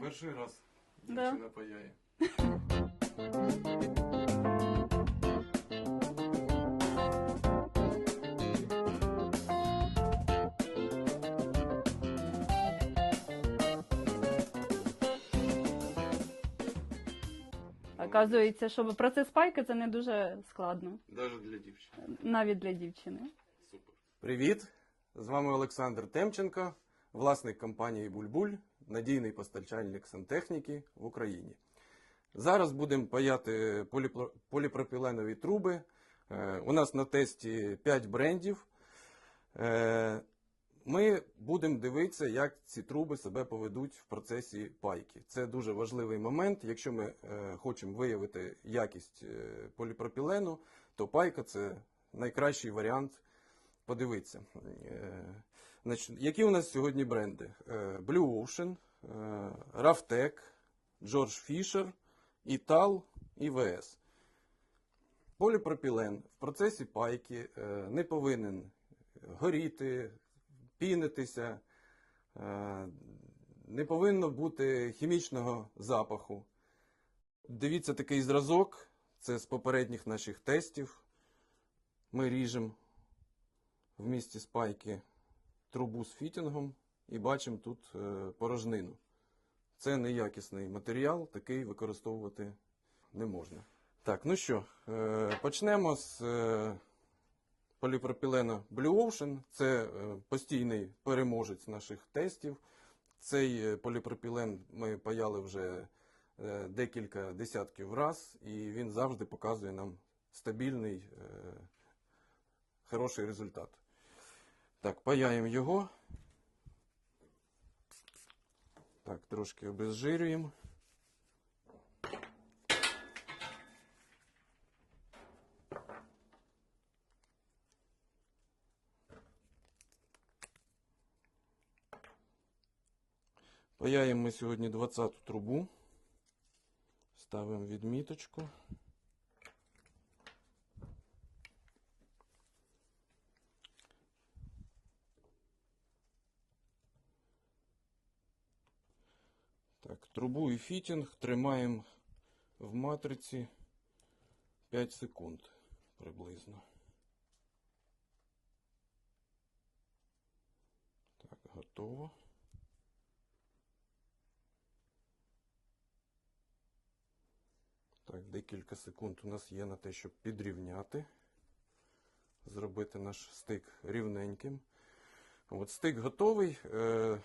Перший раз Да. дівчина паяє. Оказується, що процес пайки це не дуже складно, Навіть для дівчини. навіть для дівчини. Супер. Привіт! З вами Олександр Темченко, власник компанії Бульбуль, надійний постачальник сантехніки в Україні. Зараз будемо паяти поліпропіленові труби. Е, У нас на тесті 5 брендів. Е, Ми будемо дивитися, як ці труби себе поведуть в процесі пайки. Це дуже важливий момент. Якщо ми е, хочемо виявити якість поліпропілену, то пайка це найкращий варіант подивитися. Значить, які у нас сьогодні бренди? Е, Blue Ocean, е, Рафтек, George Fisher, Ital і VS. Поліпропілен в процесі пайки е, не повинен горіти, пінитися, не повинно бути хімічного запаху. Дивіться такий зразок, це з попередніх наших тестів. Ми ріжемо в місті спайки трубу з фітінгом і бачимо тут е, порожнину. Це неякісний матеріал, такий використовувати не можна. Так, ну що, е, почнемо з е, поліпропілена Blue Ocean. Це постійний переможець наших тестів. Цей поліпропілен ми паяли вже декілька десятків раз, і він завжди показує нам стабільний, хороший результат. Так, паяємо його. Так, трошки обезжирюємо. Паяємо ми сьогодні 20-ту трубу. Ставимо відміточку. Так, трубу і фітінг тримаємо в матриці 5 секунд приблизно. Так, готово. Так, декілька секунд у нас є на те, щоб підрівняти, зробити наш стик рівненьким. От стик готовий. Е-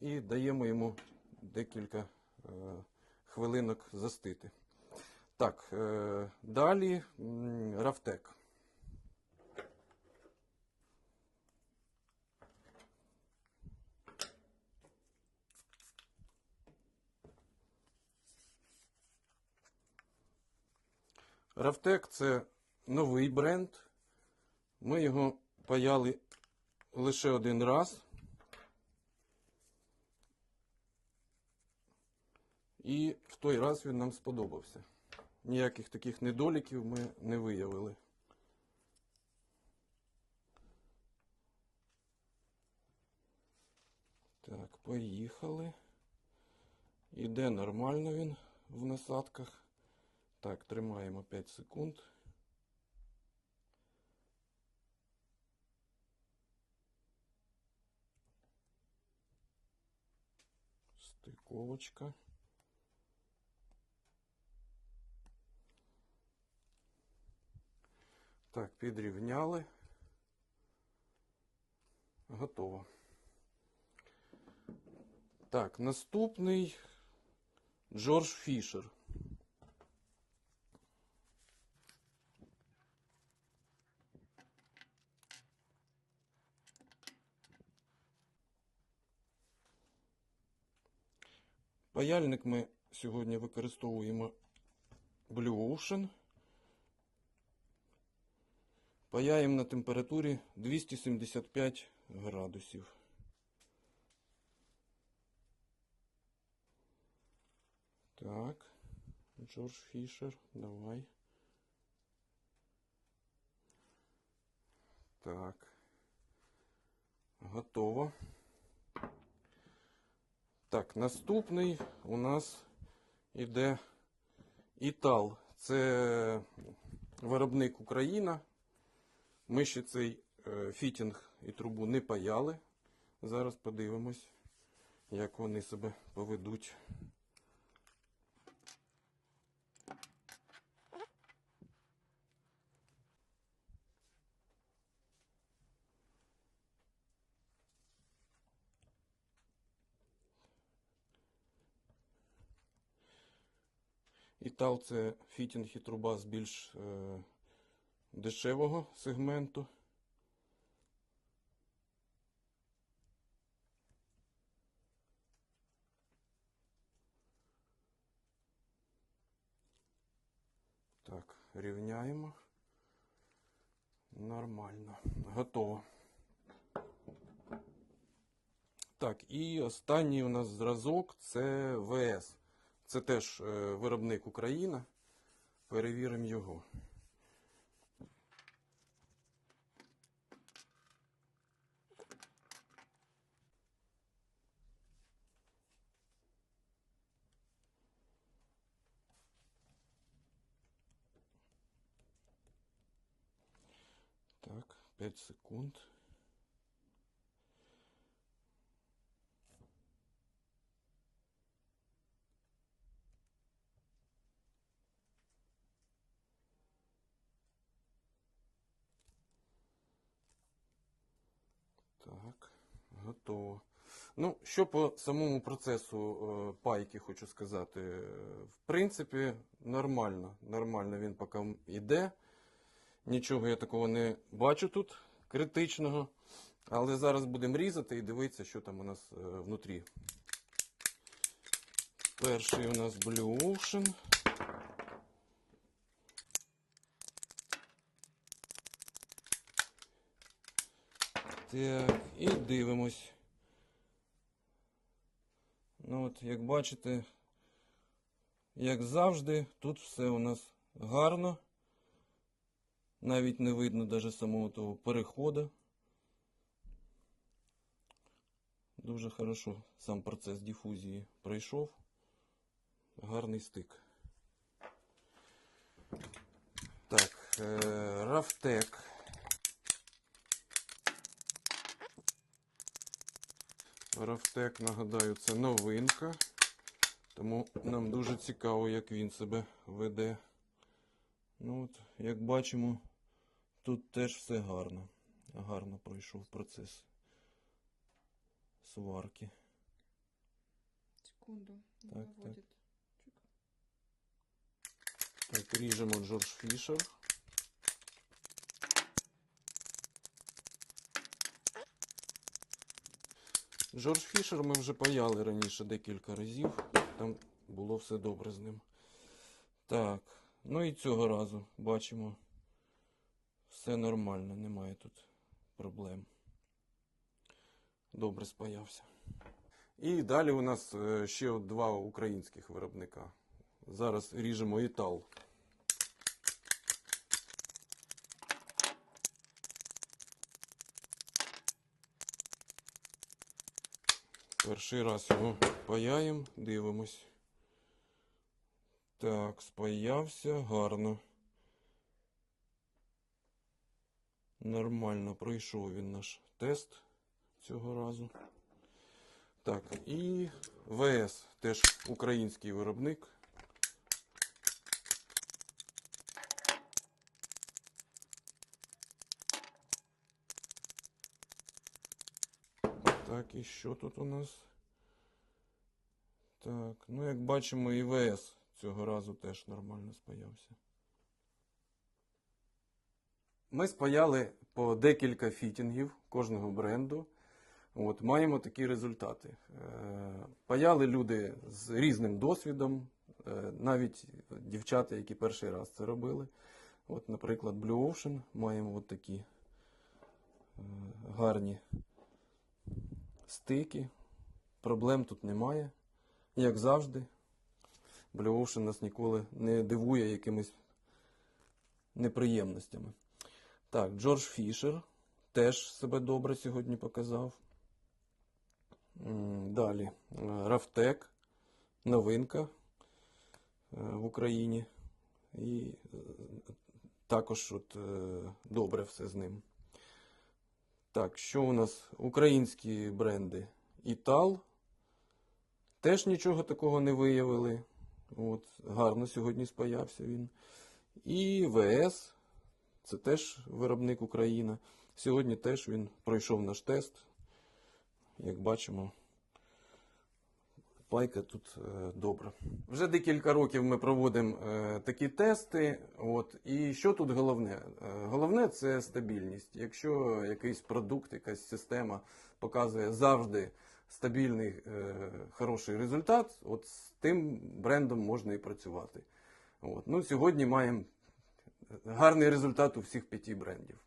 і даємо йому декілька е, хвилинок застити. Так, е, далі рафтек. Рафтек це новий бренд. Ми його паяли лише один раз. І в той раз він нам сподобався. Ніяких таких недоліків ми не виявили. Так, поїхали. Іде нормально він в насадках. Так, тримаємо 5 секунд. Стиковочка. Так, підрівняли. Готово. Так, наступний Джордж Фішер. Паяльник ми сьогодні використовуємо Blue Ocean. Паяємо на температурі 275 градусів. Так, Джордж Фішер, давай. Так. Готово. Так, наступний у нас іде Італ. Це виробник Україна. Ми ще цей е, фітінг і трубу не паяли. Зараз подивимось, як вони себе поведуть. Італ це фітінг і труба з більш е, дешевого сегменту. Так, рівняємо. Нормально. Готово. Так, і останній у нас зразок це ВС. Це теж е, виробник Україна. Перевіримо його. Так, 5 секунд. Так, готово. Ну, що по самому процесу е, пайки хочу сказати. Е, В принципі, нормально. Нормально він поки йде. Нічого я такого не бачу тут критичного. Але зараз будемо різати і дивитися, що там у нас е, внутрі. Перший у нас Blue Ocean. Так, і дивимось. Ну от, як бачите, як завжди, тут все у нас гарно. Навіть не видно даже самого того переходу. Дуже хорошо сам процес дифузії пройшов. Гарний стик. Так, е, Рафтек. Рафтек, нагадаю, це новинка. Тому нам дуже цікаво, як він себе веде. Ну от, як бачимо, тут теж все гарно. Гарно пройшов процес сварки. Секунду. не Так, так. Так, ріжемо Джордж Фішер. Джордж Фішер ми вже паяли раніше декілька разів. Там було все добре з ним. Так, ну і цього разу бачимо. Все нормально, немає тут проблем. Добре спаявся. І далі у нас е, ще два українських виробника. Зараз ріжемо італ. Перший раз його паяємо, дивимось. Так, спаявся гарно. Нормально пройшов він наш тест цього разу. Так, і ВС, теж український виробник. Так, і що тут у нас? Так, ну як бачимо, і ВС цього разу теж нормально спаявся. Ми спаяли по декілька фітінгів кожного бренду. От, маємо такі результати. Е, Паяли люди з різним досвідом, е, навіть дівчата, які перший раз це робили. От, наприклад, Blue Ocean маємо от такі е, гарні стики. Проблем тут немає. Як завжди, Blue Ocean нас ніколи не дивує якимись неприємностями. Так, Джордж Фішер теж себе добре сьогодні показав. Далі. Е, Рафтек, новинка е, в Україні. І е, також от, добре все з ним. Так, що у нас? Українські бренди. Італ. Теж нічого такого не виявили. От, гарно сьогодні спаявся він. І ВС. Це теж виробник Україна. Сьогодні теж він пройшов наш тест. Як бачимо, пайка тут е, добра. Вже декілька років ми проводимо е, такі тести. От, і що тут головне? Е, головне це стабільність. Якщо якийсь продукт, якась система показує завжди стабільний хороший результат, от з тим брендом можна і працювати. От. Ну, сьогодні маємо гарний результат у всіх п'яти брендів.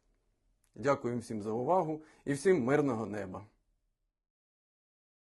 Дякую всім за увагу і всім мирного неба.